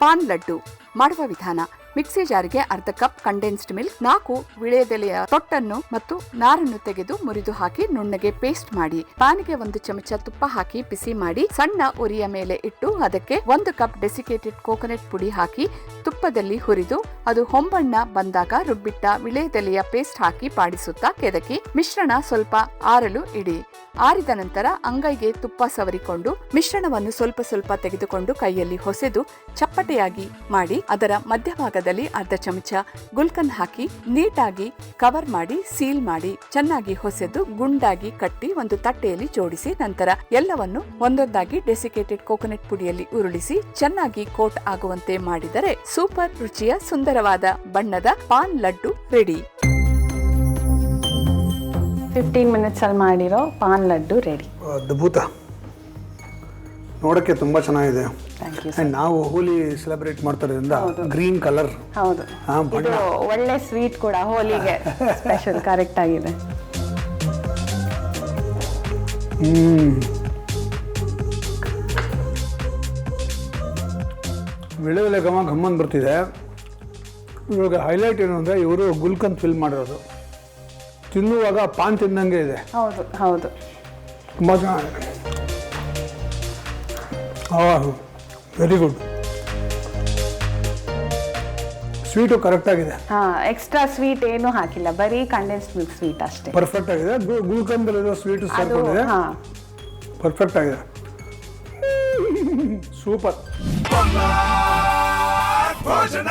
PAN laddu ಮಾಡುವ ವಿಧಾನ. Mixie ಜಾರಿಗೆ ಅರ್ಧ ಕಪ್ ಕಂಡೆನ್ಸ್ಡ್ ಮಿಲ್ಕ್ ನಾಲ್ಕು ವಿಳೆದೆಲೆಯ ತೊಟ್ಟನ್ನು ಮತ್ತು ನಾರನ್ನು ತೆಗೆದು ಮುರಿದು ಹಾಕಿ ನುಣ್ಣಗೆ ಪೇಸ್ಟ್ ಮಾಡಿ. ಪಾನಿಗೆ ಒಂದು ಚಮಚ ತುಪ್ಪ ಹಾಕಿ ಬಿಸಿ ಮಾಡಿ, ಸಣ್ಣ ಉರಿಯ ಮೇಲೆ ಇಟ್ಟು ಅದಕ್ಕೆ ಒಂದು ಕಪ್ ಡೆಸಿಕೇಟೆಡ್ ಕೋಕೋನಟ್ ಪುಡಿ ಹಾಕಿ ತುಪ್ಪದಲ್ಲಿ ಹುರಿದು, ಅದು ಹೊಂಬಣ್ಣ ಬಂದಾಗ ರುಬ್ಬಿಟ್ಟ ವಿಳೆದೆಲೆಯ ಪೇಸ್ಟ್ ಹಾಕಿ ಪಾಡಿಸುತ್ತಾ ಕೆದಕಿ, ಮಿಶ್ರಣ ಸ್ವಲ್ಪ ಆರಲು ಇಡಿ. ಆರಿದ ನಂತರ ಅಂಗೈಗೆ ತುಪ್ಪ ಸವರಿಕೊಂಡು, ಮಿಶ್ರಣವನ್ನು ಸ್ವಲ್ಪ ಸ್ವಲ್ಪ ತೆಗೆದುಕೊಂಡು ಕೈಯಲ್ಲಿ ಹೊಸೆದು ಚಪ್ಪಟೆಯಾಗಿ ಮಾಡಿ, ಅದರ ಅರ್ಧ ಚಮಚ ಗುಲ್ಕನ್ ಹಾಕಿ ನೀಟಾಗಿ ಕವರ್ ಮಾಡಿ ಸೀಲ್ ಮಾಡಿ ಚೆನ್ನಾಗಿ ಹೊಸೆದು ಗುಂಡಾಗಿ ಕಟ್ಟಿ ಒಂದು ತಟ್ಟೆಯಲ್ಲಿ ಜೋಡಿಸಿ ನಂತರ ಎಲ್ಲವನ್ನು ಒಂದೊಂದಾಗಿ ಡೆಸಿಕೇಟೆಡ್ ಕೋಕೋನಟ್ ಪುಡಿಯಲ್ಲಿ ಉರುಳಿಸಿ ಚೆನ್ನಾಗಿ ಕೋಟ್ ಆಗುವಂತೆ ಮಾಡಿದರೆ ಸೂಪರ್ ರುಚಿಯ ಸುಂದರವಾದ ಬಣ್ಣದ paan laddu ready fifteen minutes ಅಲ್ಲಿ ಮಾಡಿರೋ ಪಾನ್ ಲಡ್ಡು ರೆಡಿ ಅದ್ಭುತ. ನೋಡೋಕ್ಕೆ ತುಂಬ ಚೆನ್ನಾಗಿದೆ. ಥ್ಯಾಂಕ್ ಯು And ನಾವು ಹೋಲಿ ಸೆಲೆಬ್ರೇಟ್ ಮಾಡ್ತಾರೋದ್ರಿಂದ ಗ್ರೀನ್ ಕಲರ್ ಹೌದು. ಇದು ಒಳ್ಳೆ ಸ್ವೀಟ್ ಕೂಡ ಹೋಲಿಗೆ. ಸ್ಪೆಷಲ್ ಕರೆಕ್ಟ್ ಆಗಿದೆ. ವಿಳೆವಿಲೆ ಘಮ ಘಮ್ಮನ್ ಬರ್ತಿದೆ. ಇವಾಗ ಹೈಲೈಟ್ ಏನು ಅಂದರೆ ಇವರು ಗುಲ್ಕನ್ ಫಿಲ್ ಮಾಡಿರೋದು. ತಿನ್ನುವಾಗ ಪಾನ್ ತಿನ್ನಂಗೆ ಇದೆ. ಹೌದು ಹೌದು. ತುಂಬ ಚೆನ್ನಾಗಿದೆ. ವೆರಿ ಗುಡ್ ಸ್ವೀಟು ಕರೆಕ್ಟಾಗಿದೆ ಹಾ ಎಕ್ಸ್ಟ್ರಾ ಸ್ವೀಟ್ ಏನು ಹಾಕಿಲ್ಲ ಬರೀ ಕಂಡೆನ್ಸ್ಡ್ ಮಿಲ್ಕ್ ಸ್ವೀಟ್ ಅಷ್ಟೇ. ಪರ್ಫೆಕ್ಟ್ ಆಗಿದೆ. ಸ್ವೀಟು ಸ್ವೀಟ್ ಸೇರ್ಕೊಂಡಿದೆ. ಹಾ. ಪರ್ಫೆಕ್ಟ್ ಆಗಿದೆ. ಸೂಪರ್ ಭೋಜನ